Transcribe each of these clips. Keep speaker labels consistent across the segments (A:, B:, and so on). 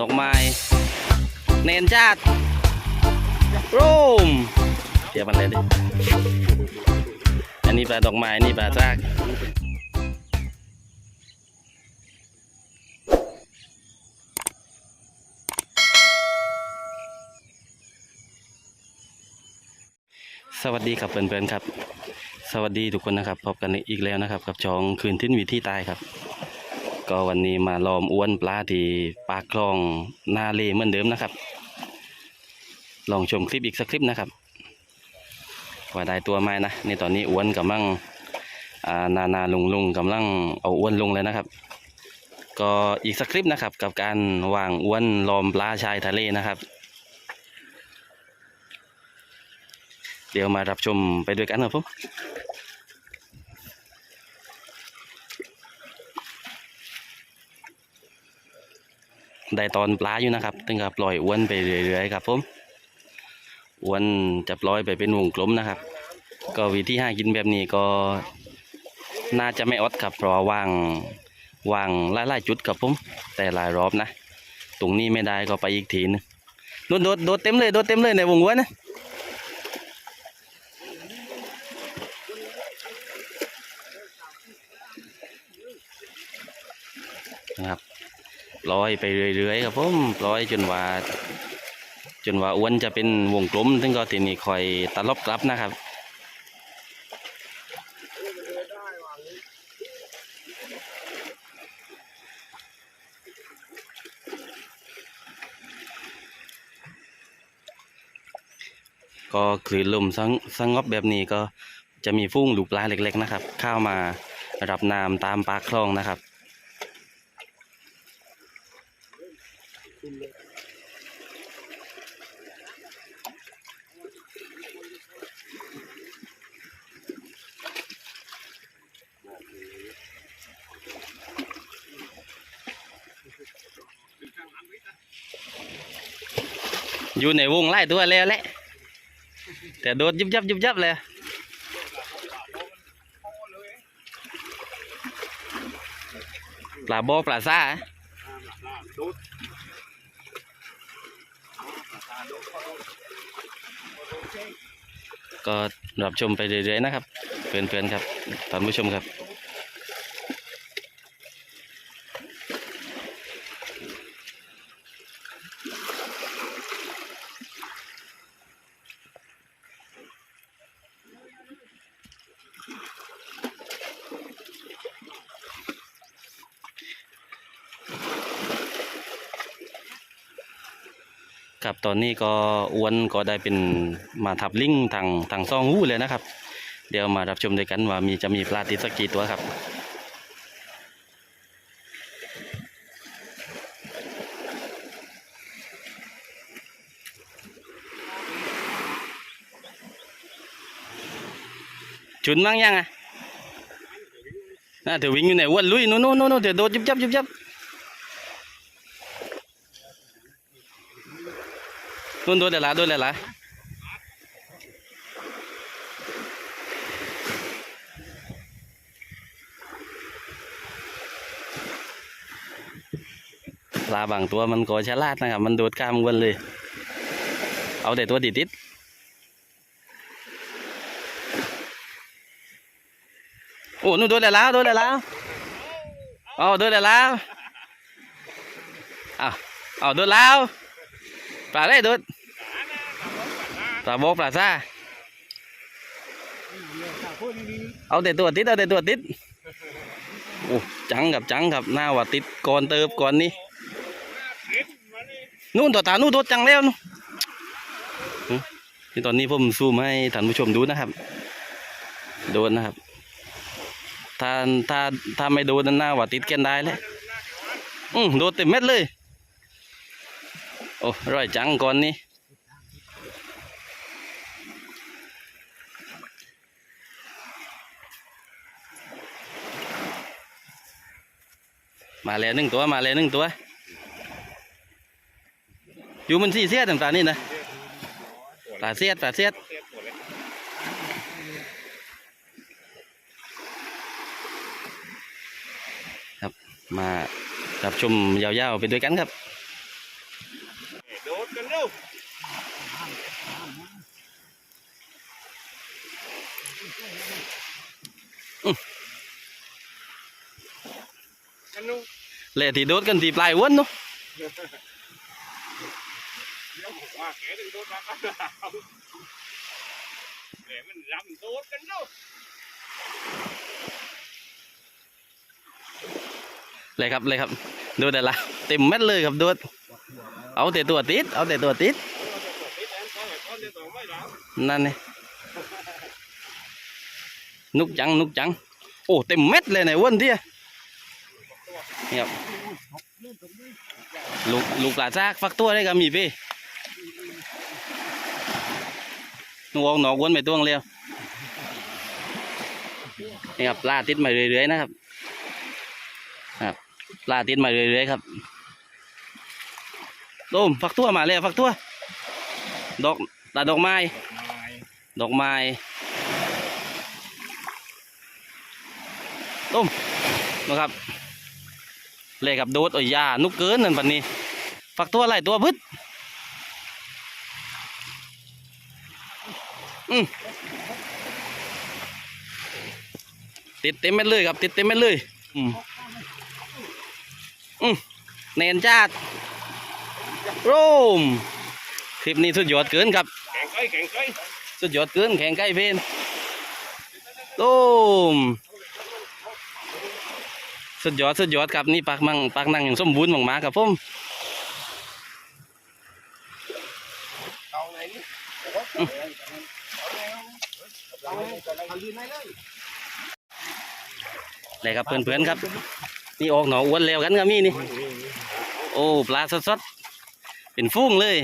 A: ดอกไม้ เนนจัดรูมเทียบมันเลยดิอันนี้ปลาดอกไม้นนี่ปลาซากสวัสดีครับเพื่อนๆครับ สวัสดีทุกคนนะครับพบกันอีกแล้วนะครับ กับช่องคืนทิ้นวิธีตายครับ ก็วันนี้มาล้อมอ้วนปลาที่ปากคลองนาเลเหมือนเดิมนะครับ ลองชมคลิปอีกสักคลิปนะครับว่าได้ตัวไหมนะในตอนนี้อ้วนกำลังนานาลุงลุงกำลังเอาอ้วนลงเลยนะครับ ก็อีกสักคลิปนะครับ กับการวางอ้วนล้อมปลาชายทะเลนะครับ เดี๋ยวมารับชมไปด้วยกันครับผม ได้ตอนปลาอยู่นะครับตึงกับปล่อยอ้วนไปเรื่อยๆครับผมอ้วนจะปล่อยไปเป็นวงกลมนะครับ ก็วิธีหากินแบบนี้ก็น่าจะไม่อดครับเพราะว่างวางไล่ๆจุดครับผมแต่หลายรอบนะตรงนี้ไม่ได้ก็ไปอีกทีนึงโดดโดดโดดเต็มเลยโดดเต็มเลยในวงอ้วนนะ นะครับ ปล่อยไปเรื่อยๆครับผมปล่อยจนว่า จนว่าอ้วนจะเป็นวงกลมซึ่งก็ทีนี้คอยตะลบกลับนะครับก็คลื่นลมสงสงบแบบนี้ก็จะมีฟุ้งลูกปลาเล็ก ๆ นะครับ เข้ามารับน้ำตามปากคลองนะครับ อยู่ในวงไล่ตัวแล้วแหละแต่โดดยุบยับยุบยับเลยปลาโบปลาซ่าก็รับชมไปเรื่อยๆนะครับ เพื่อนๆครับท่านผู้ชมครับ ครับตอนนี้ก็อ้วนก็ได้เป็นมาทับลิงทางทางซองหูเลยนะครับ เดี๋ยวมารับชมด้วยกันว่ามีจะมีปลาติดสักกี่ตัวครับชุนมั่งยังอะน่าเดี๋ยววิ่งอยู่ไหนอ้วนลุยโน่นโน่นโน่นเดี๋ยวโดดยุบยับยุบยับ นู่นโดนเลยละโดนเลยละปลาบางตัวมันก็ฉลาดนะครับ มันโดดข้ามกันเลย เอาแต่ตัวติดติดๆโอ้นู่นโดนเลยแล้วโดนเลยแล้วเอาโดนเลยแล้วเอาเอาโดนแล้วปลาได้ดุดป ลาโบกปลาซ่าเอาแต่ตัวติดเอาแต่ตัวติดโอ้จังกับจังกับหน้าว่าติดก่อนเติบก่อนนี่นู่นตัวตานู่นตัวจังแล้วนู่นหึนี่ตอนนี้ผมซูมให้ท่านผู้ชมดูนะครับ โดนนะครับ ถ้าถ้าถ้าไม่โดนนั่นหน้าว่าติดแกนได้เลยอืมโดนเต็มเม็ดเลย โอ้ร่อยจังก่อนนี่ มาแล้วหนึ่งตัวมาแล้วหนึ่งตัว อยู่มันสี่เสียดต่างๆนี่นะปลาเสียดปลาเสียดครับมาจับชมยาวๆไปด้วยกันครับ
B: ดกันเร็วกันนู้
A: แหละที่โดดกันที่ปลายอ้วนเนาะ
B: เดี๋ยวบอกว่าแกถึงโดดมากันแกมันรำโดดกันเร็ว
A: เลยครับเลยครับโดดแต่ละเต็มเม็ดเลยครับโดดเอาแต่ตัวติดเอาแต่ตัวติดนั่นนี่นุกจังนุกจังโอ้เต็มเม็ดเลยในอ้วนเที่ยนี่ครับ ลูกลูกปลาซากฟักตัวได้ก็มีพี่นูเอาหนอกอ้วนไปตัวงเร็วนี่ครับปลาติดมาเรื่อยๆนะครับครับปลาติดมาเรื่อยๆครับโดมฟักตัวมาแล้วฟักตัวดอกตาดอกไม้ ดอกไม้ต้มนะครับเลยกับโดดโอ้ยยานุกเกินนั่นปันนี้ ฟักตัวอะไรตัวพึดอืมติดเต็มเม็ดเลยครับ ติดเต็มเม็ดเลย อืมอืมเนนจัดโรมคลิปนี้สุดยอดเกินครับ
B: แข่งไก่แข่งไก่
A: สุดยอดเกินแข่งใกล้เพนตูมสุดยอดสุดยอดครับนี่ปากมังปากนังอย่างสมบูรณ์มากๆครับผม
B: เอาไหนนี่เอา เอายืนไหนเลย
A: เลยครับเพื่อนๆครับนี่ออกหนออ้วนแล้วกันครับมี่นี่โอ้ปลาสดๆเป็นฟุ้งเลย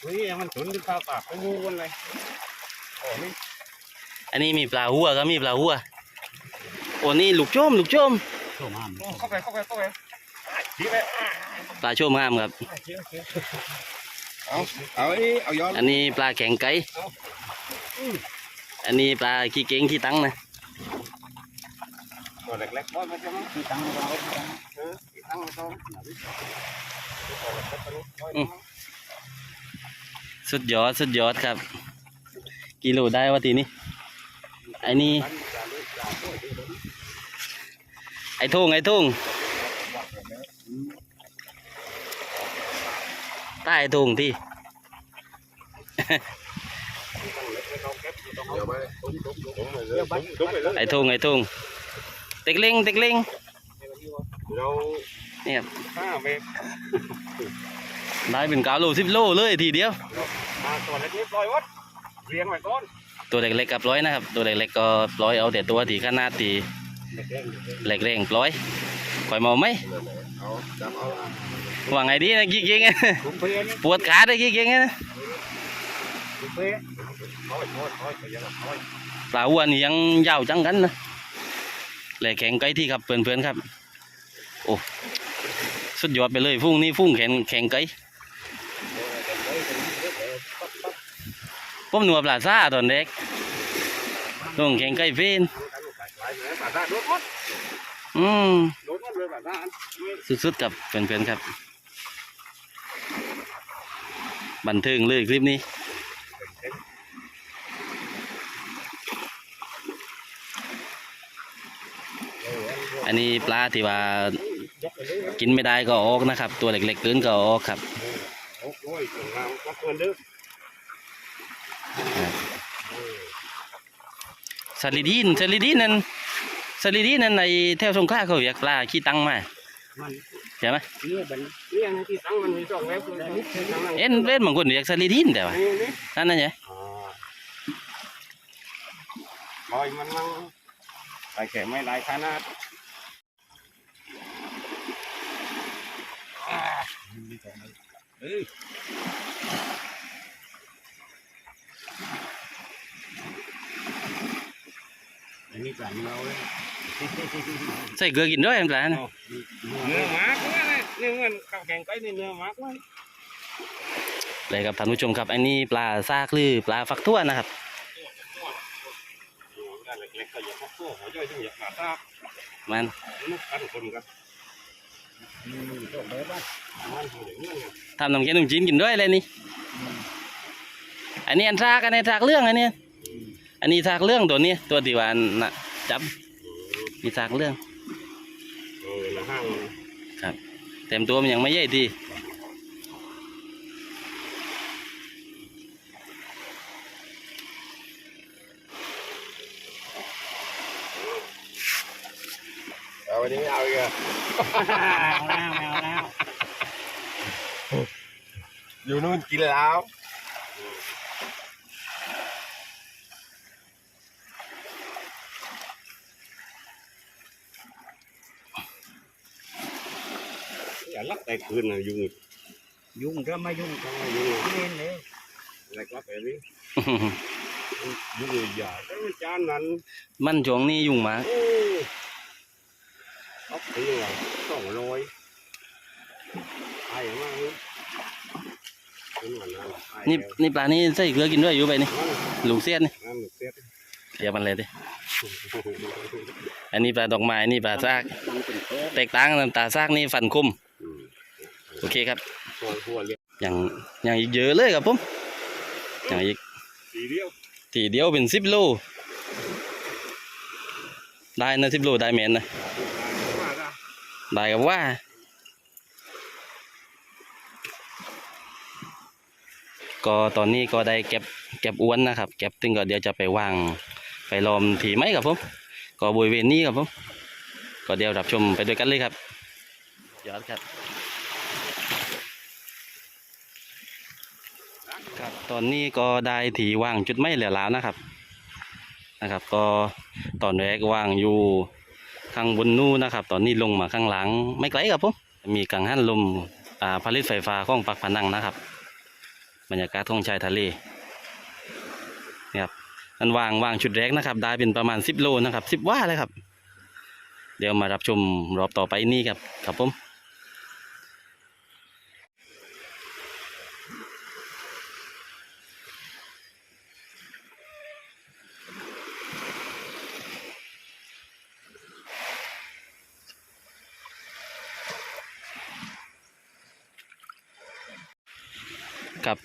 B: เฮ้ยมันตุนที่ปลาปากไปงูกันเลยโอ้นี่
A: อันนี้มีปลาหัวครับมีปลาหัวโอ้นี่ลูกโจมลูกโจม
B: เข้าไปเข้าไปเข้าไปทีไป
A: ปลาโชมงามครับ
B: เอาเอาไอ้เอาย้อน
A: อันนี้ปลาแข็งไก่ อันนี้ปลาขี้เก่งขี้ตังนะ
B: ตัวเล็กๆบอลมาจะมั้งที่ตั้งเราเออที่ตั้งเรา
A: สุดยอดสุดยอดครับ กิโลได้วะทีนี้ไอ้นี่ไอ้ทุ่งไอ้ทุ่งใต้ทุ่งที่
B: ไปตุ้มตุ้มตุ้มเลยตุ้มไปเลย
A: ไอ้ทุ่งไอ้ทุ่งเต็กเล็งเต็กเล็ง
B: เรา
A: เนี่ย
B: ห้าเมตร
A: ได้เป็นเก้าโลสิบโลเลยทีเดียว
B: มาตัวเล็กๆปล่อยวัดเรียงไว้ก่อน
A: ตัวเล็กๆกับร้อยนะครับ ตัวเล็กๆก็ปล่อยเอาแต่ตัวที่ขนาดที่
B: เล็ก
A: เล็กๆปล่อยปล่อยเมาไหม
B: ๆเอาจับเอา
A: ว่าไงดีนะกิ๊กเก่ง
B: ตุ้มเพื่อน
A: ปวดขาได้กิ๊กเก่งนะ
B: ป
A: ลาอ้วนี่ยังยาวจังกันนะแหล่แข็งไกลที่ครับเพื่อนๆครับ โอ้สุดยอดไปเลยฟุ้งนี่ฟุ้งแข็งแข็งไกลผมหนัวปลาซ่าตอนเด็กต้องแข็งไกลเฟน
B: ปลาตาโดดวัด
A: อืม
B: โดดวัดเลยปลาตา
A: สุดๆกับเพื่อนๆครับ บันเทิงเลยคลิปนี้ อันนี้ปลาที่ว่ากินไม่ได้ก็ออกนะครับ ตัวเล็กๆเกินก็ออกครับ
B: โอ้ยถึงมาก็เพื่อนเด้อ
A: สลิดีนสลิดีนนั่นสลิดีนนั่นในแถวสงขลาเขาเรียกปลาขี้ตังมา
B: มัน
A: ใช่ไหม
B: เนี่ยเป็นเนี่ยที่ตั้งมันมีสองแล้วคือตั้งนั่ง
A: เอ็นเล่นบางคนเรียกสลิดีนแต่ว่า
B: นี่นี่
A: นั่นนั่นไง
B: ลอยมันมั่งลายแข็งไม่ลายขนาด เฮ้ยอันนี้ปลาเมาเลย
A: ใส่เกลือกินด้วยปลานะ
B: เนื้อหมากเนี่ยเนื้อมันข้าวแกงไก่นี่เนื้อหมากมัน
A: เลยครับท่านผู้ชมครับอันนี้ปลาซากหรือปลาฟักทั่วนะครับ
B: เล็กๆก็อย่าพักตัวหัวใจต้องอย่าขาดตา
A: มัน
B: นุกกันคนกันมีโชคได้บ้างมันอยู่อย่างนี้ไง
A: ทำน้ำเค็มขนมจีนกินด้วยเลยนี่ อันนี้อันทากอันนี้ทากเรื่องอันนี้ อันนี้ทากเรื่องตัวนี้ตัวที่ว่าอันน่ะจับมีทากเรื่อง
B: เออละห้าง
A: เต็มตัวมันยังไม่ใหญ่ที
B: วันนี้ไม่เอาอีกเหรอ
C: เอาแล้วเอาแล้ว
B: อยู่นู่นกินแล้วอย่าลักแต่คืนนะยุงอีก
C: ยุ่งก็ไม่ยุ่ง
B: ต้องมายุงอีก
C: เล่นเลย
B: อะไรก็ไปนี่ยุงอีกอย่าแต่จานนั้น
A: มันช่วงนี้ยุ่งมาก
B: โอ้ เอาไปยังไงสองร้อยไอ้มากเลยเป็นวันนั้นไอ้
A: นี่
B: แล้ว
A: นี่ปลานี่ใส่เกลือกินด้วยอยู่ไปนี่
B: นั่น
A: ลูกเสียดนี่
B: นั่นหมึกเสียด
A: เดี๋ยวมันเลยดิอันนี้ปลาดอกไม้นี่ปลาซาก
B: มันเป็นแค่
A: แตกต่างกันตาซากนี่ฟันคมโอเคครับ
B: ตัวหัวเรียก
A: อย่างอย่างอีกเยอะเลยครับผมอย่างอีก
B: สีเดียว
A: ทีเดียวเป็นสิบโลได้นะสิบโลได้แมนนะ
B: ว่าได้
A: ได้กับว่าก็ตอนนี้ก็ได้เก็บเก็บอ้วนนะครับเก็บตึงก็เดี๋ยวจะไปวางไปลอมถีไหมครับผมก็บริเวณนี้ครับผมก็เดี๋ยวรับชมไปด้วยกันเลยครับยอดครับครับตอนนี้ก็ได้ถีวางจุดไม้เหลือแล้วนะครับนะครับ ก็ตอนแรกวางอยู่ ข้างบนนู้นนะครับ ตอนนี้ลงมาข้างหลังไม่ไกลครับผมมีกังหันลมอาผลิตไฟฟ้าของปักพนังนะครับ บรรยากาศท้องชายทะเลนี่ครับอันวางวางชุดแรกนะครับ ได้เป็นประมาณสิบโลนะครับสิบว่าเลยครับ เดี๋ยวมารับชมรอบต่อไปนี่ครับครับผม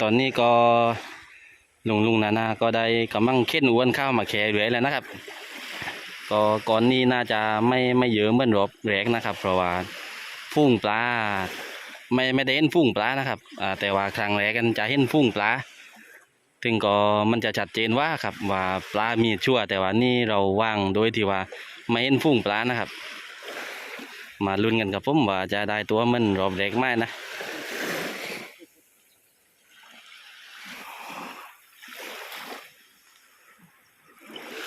A: ตอนนี้ก็ลุงลุงนานาก็ได้กำลังเข็นอ้วนข้าวมาแข่เรือแล้วนะครับ ก็ก่อนนี้น่าจะไม่ไม่เยอะเหมือนรอบแรกนะครับ เพราะว่าฟุ้งปลาไม่ไม่ได้เห็นฟุ้งปลานะครับแต่ว่าครั้งแรกกันจะเห็นฟุ้งปลาถึงก็มันจะชัดเจนว่าครับว่าปลามีชั่ว แต่ว่านี่เราว่างโดยที่ว่าไม่เห็นฟุ้งปลานะครับ มาลุ้นกันกับผมว่าจะได้ตัวมันรอบแรกไหมนะ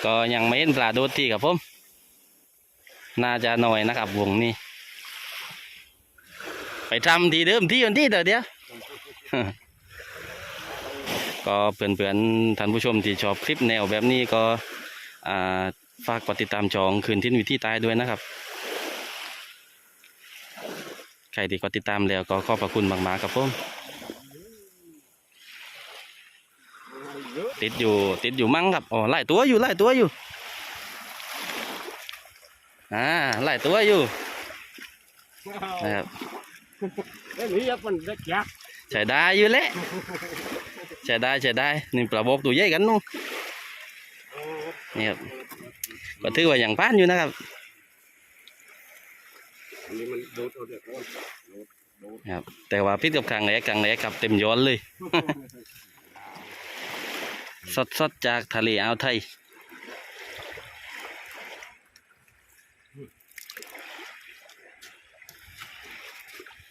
A: ก็ยังไม่เห็นปลาโดดที่ครับผม น่าจะหน่อยนะครับวงนี้ ไปทำทีเดิมที่วันที่เดี๋ยวเดียวก็เพื่อนๆท่านผู้ชมที่ชอบคลิปแนวแบบนี้ก็ฝากกดติดตามจองคืนทิ้นวิธีตายด้วยนะครับ ใครที่กดติดตามแล้วก็ขอบพระคุณมากๆครับผม
B: เยอะ
A: ติดอยู่ติดอยู่มั้งครับอ๋อไล่ตัวอยู่ไล่ตัวอยู่อ่าไล่ตัวอยู่นะครับ
B: เรื่องนี้มันเล็กยัก
A: ใช้ได้อยู่แหละใช้ได้ใช้ได้นี่ปลาบกตัวใหญ่กันนู่นนี่ครับก็ถือว่าอย่างพานอยู่นะครับ
B: อันนี้มันโดดเอาเด็ก
A: ครับแต่ว่าพิษกับครั้งแรกครั้งแรกครับเต็มย้อนเลย สดสดๆจากทะเลอ่าวไทย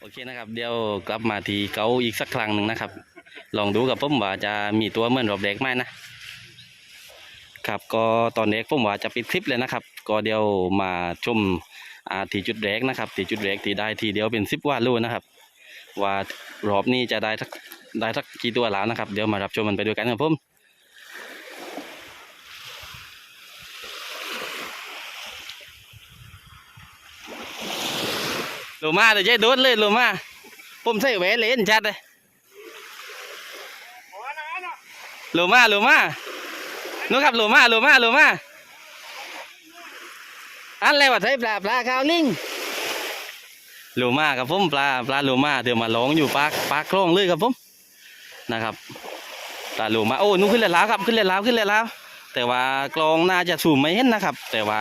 A: โอเคนะครับเดี๋ยวกลับมาที่เกาอีกสักครั้งหนึ่งนะครับ ลองดูกับผมว่าจะมีตัวเหมือนรอบแรกไหมนะครับก็ตอนนี้ผมว่าจะปิดคลิปเลยนะครับ ก็เดี๋ยวมาชมที่จุดแรกนะครับที่จุดแรกที่ได้ทีเดียวเป็นสิบว่าลูกนะครับ ว่ารอบนี้จะได้ทักได้ทักกี่ตัวแล้วนะครับ เดี๋ยวมารับชมมันไปด้วยกันครับผม ลมาเดี๋ยวใจโดนเลยโลมาผมใส่แหวนเลยเห็นชัดเลยโลมาโลมานู้ครับโลมาโลมาโลมาอันอะไรวะใส่ปลาปลาขาวนิ่งโลมาครับผมปลาปลาโลมาเดี๋ยวมาลองอยู่ปากปากคลองเลยครับผมนะครับปลาโลมาโอ้นู่นขึ้นเลยแล้วครับขึ้นเลยแล้วขึ้นเลยแล้วแต่ว่ากลองน่าจะสูมไม่เห็นนะครับ แต่ว่า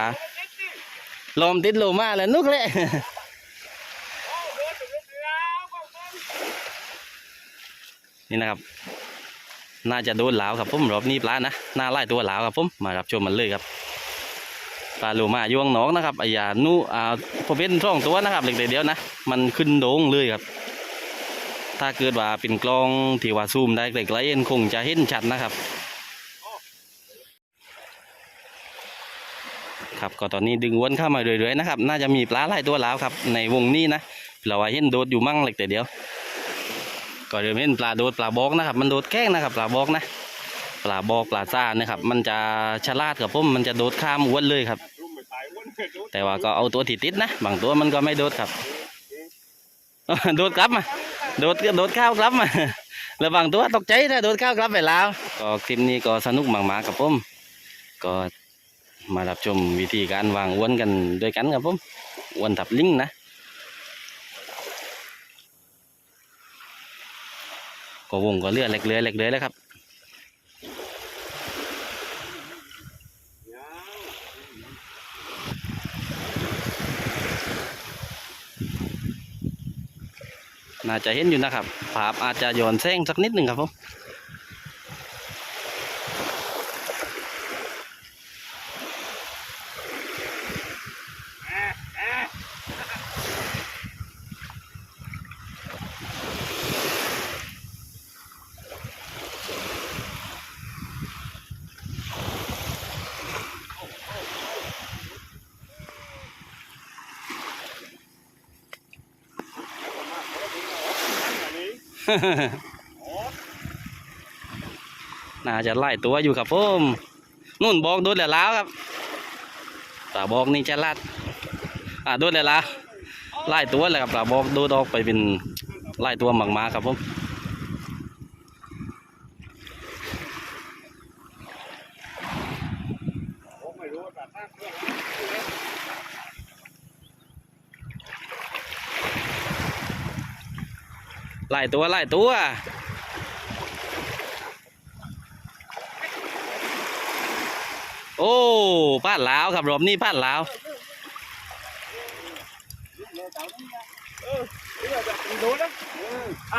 A: ลอมติดโลมาแล้วนุกเลย นี่นะครับ น่าจะโดนหลาวครับผมรอบนี้ปลานะน่าไล่ตัวหลาวครับผมมารับชมมันเลยครับปลาโลมายวงหนองนะครับอ้ยานูอ่าพอเป็นช่องตัวนะครับเล็กๆเดียวนะมันขึ้นโด่งเลยครับ ถ้าเกิดว่าเป็นกล้องที่ว่าซูมได้ไกลๆเอ็นคงจะเห็นชัดนะครับครับก็ตอนนี้ดึงวนเข้ามาเรื่อยๆนะครับ น่าจะมีปลาหลายตัวแล้วครับ ในวงนี้นะเราว่าเห็นโดดอยู่มั่งเล็กแต่เดียว ก็เริ่มเห็นปลาโดดปลาบอกนะครับ มันโดดแก้งนะครับ ปลาบอกนะ ปลาบอกปลาซ่านะครับ มันจะฉลาดครับผมมันจะโดดข้ามอ้วนเลยครับ แต่ว่าก็เอาตัวที่ติดนะ บางตัวมันก็ไม่โดดครับ โดดกลับมา โดดโดดข้าวกลับมาแล้วบางตัวตกใจนะโดดข้าวกลับไปแล้ว ก็คลิปนี้ก็สนุกมากๆครับผม ก็มารับชมวิธีการวางอ้วนกันด้วยกันครับผมอ้วนทับลิงนะ ก็วงก็เลือเล็กเลือเล็กเลือแล้วครับน่าจะเห็นอยู่นะครับภาพอาจจะย้อนแสงสักนิดหนึ่งครับผม
B: น่า
A: จะไล่ตัวอยู่ครับผมนู่นบอกโดนแล้วแล้วครับปลาบอกนี่จะลัดอ่าโดนแล้วแล้วไล่ตัวเลยครับปลาบอกโดดออกไปเป็นไล่ตัวหมักมาครับผม
B: ไม่รู้ว่าปลาตั้งเครื่อง
A: ไล่ตัว ไล่ตัว โอ้พลาดแล้วครับรอบนี้พลาดแล้ว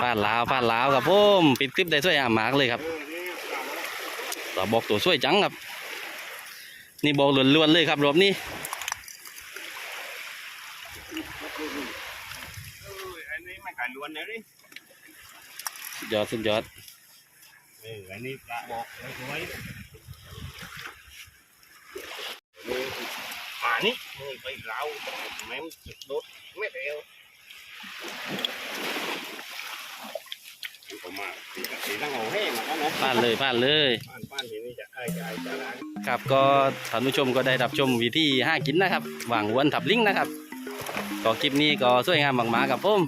A: พลาดแล้วพลาดแล้วครับผมปิดคลิปได้สวยงามมากเลยครับ
B: เออนี่ปลา
A: เราบอกตัวสวยจังครับ นี่บอกล้วนๆเลยครับรอบนี้
B: เอออันนี้ไม่ขายล้วนนะนี่
A: สุ ดยอดสุดยอด
B: เอออันนี้ปลาบอกไว้สวยนี่ป่านี่นี่ไปเราแม่งสุดโดดไม่เร็วผมมาสีสีตั้งหัวแห้งนะนะ
A: พลาดเลยพลาดเลย
B: บ้านบ้านที่นี่จะไอ้จะไอ้จะล้าง
A: ครับก็ท่านผู้ชมก็ได้รับชมวิธีห้ากินนะครับวางวนทับลิงนะครับก็คลิปนี้ก็สวยงามมากๆครับผม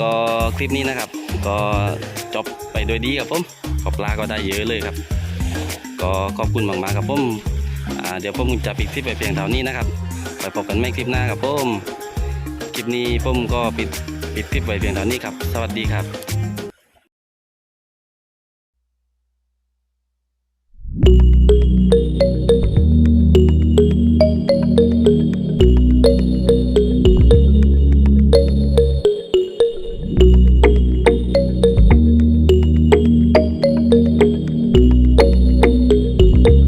A: ก็คลิปนี้นะครับ ก็จบไปโดยดีครับผมขอปลาก็ได้เยอะเลยครับ ก็ขอบคุณมากๆครับผมอ่าเดี๋ยวผมจะปิดคลิปไปเพียงเท่านี้นะครับไปพบกันใหม่คลิปหน้าครับผมคลิปนี้ผมก็ปิดปิดคลิปไว้เพียงเท่านี้ครับ สวัสดีครับ